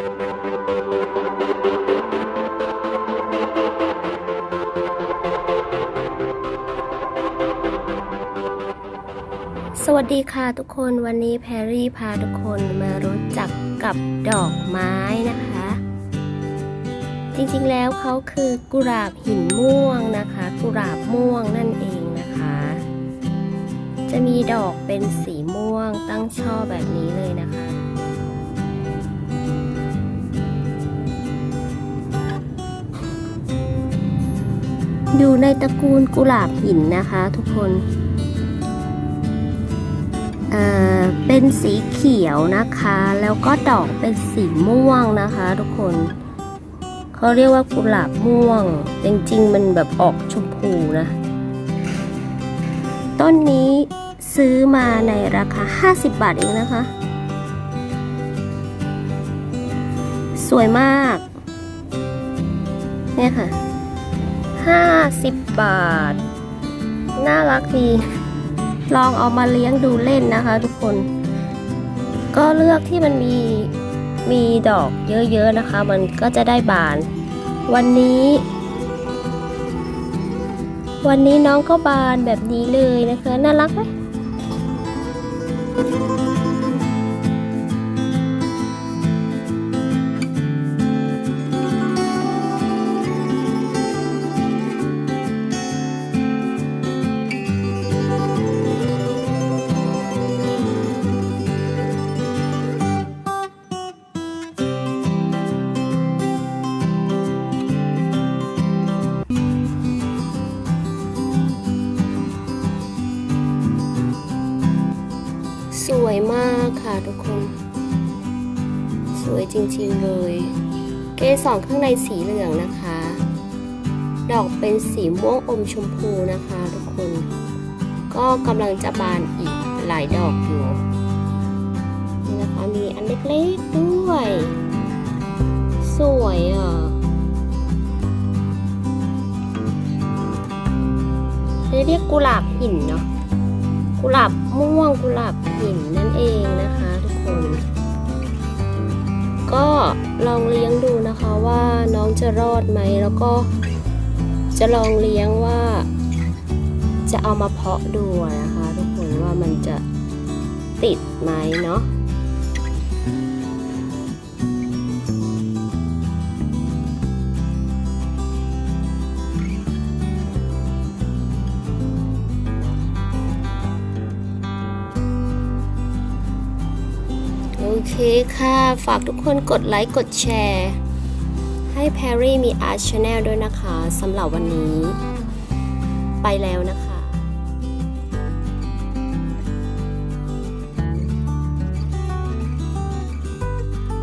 สวัสดีค่ะทุกคนวันนี้แพรรี่พาทุกคนมารู้จักกับดอกไม้นะคะ จริงๆแล้วเขาคือกุหลาบหินม่วงนะคะ กุหลาบม่วงนั่นเองนะคะ จะมีดอกเป็นสีม่วงตั้งช่อแบบนี้เลยนะคะ อยู่ในตระกูลกุหลาบหินนะคะทุกคนเอ่อเป็นสีเขียวนะคะ แล้วก็ดอกเป็นสีม่วงนะคะทุกคนเขาเรียกว่ากุหลาบม่วง จริงๆ มันแบบออกชมพูนะ ต้นนี้ซื้อมาในราคา 50 บาทเองนะคะ สวยมาก เนี่ยค่ะ 50 บาท น่ารักดี ลองเอามาเลี้ยงดูเล่นนะคะ ทุกคน ก็เลือกที่มันมีมีดอกเยอะๆนะคะ มันก็จะได้บาน วันนี้ วันนี้น้องก็บานแบบนี้เลยนะคะ น่ารักไหม สวยมากค่ะทุกคน สวยจริงๆเลย เกสรข้างในสีเหลืองนะคะ ดอกเป็นสีม่วงอมชมพูนะคะทุกคน ก็กำลังจะบานอีกหลายดอกอยู่นี่นะคะมีอันเล็กๆด้วย สวยอะเรียกกุหลาบหินเนาะ กุหลาบม่วงกุหลาบหินนั่นเองนะคะทุกคน ก็ลองเลี้ยงดูนะคะว่าน้องจะรอดไหมแล้วก็จะลองเลี้ยงว่า จะเอามาเพาะดูนะคะ ทุกคนว่ามันจะติดไหมเนาะ เคค่ะ ฝากทุกคนกดไลค์กดแชร์ ให้แพรรี่มีอาร์ชแนลด้วยนะคะสำหรับวันนี้ ไปแล้วนะคะ